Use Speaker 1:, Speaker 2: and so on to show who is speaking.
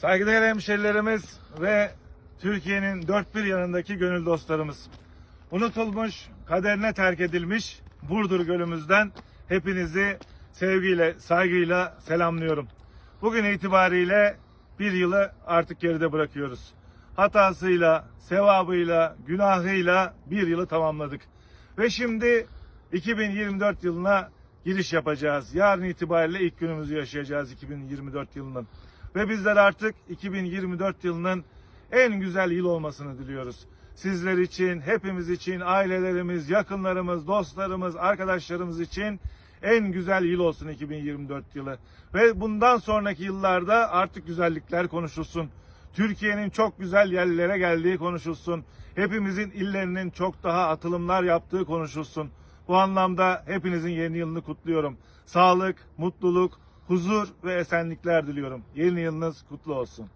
Speaker 1: Saygıdeğer hemşerilerimiz ve Türkiye'nin dört bir yanındaki gönül dostlarımız. Unutulmuş, kaderine terk edilmiş Burdur Gölümüzden hepinizi sevgiyle, saygıyla selamlıyorum. Bugün itibariyle bir yılı artık geride bırakıyoruz. Hatasıyla, sevabıyla, günahıyla bir yılı tamamladık. Ve şimdi 2024 yılına giriş yapacağız. Yarın itibariyle ilk günümüzü yaşayacağız 2024 yılının. Ve bizler artık 2024 yılının en güzel yıl olmasını diliyoruz. Sizler için, hepimiz için, ailelerimiz, yakınlarımız, dostlarımız, arkadaşlarımız için en güzel yıl olsun 2024 yılı. Ve bundan sonraki yıllarda artık güzellikler konuşulsun. Türkiye'nin çok güzel yerlere geldiği konuşulsun. Hepimizin illerinin çok daha atılımlar yaptığı konuşulsun. Bu anlamda hepinizin yeni yılını kutluyorum. Sağlık, mutluluk, huzur ve esenlikler diliyorum. Yeni yılınız kutlu olsun.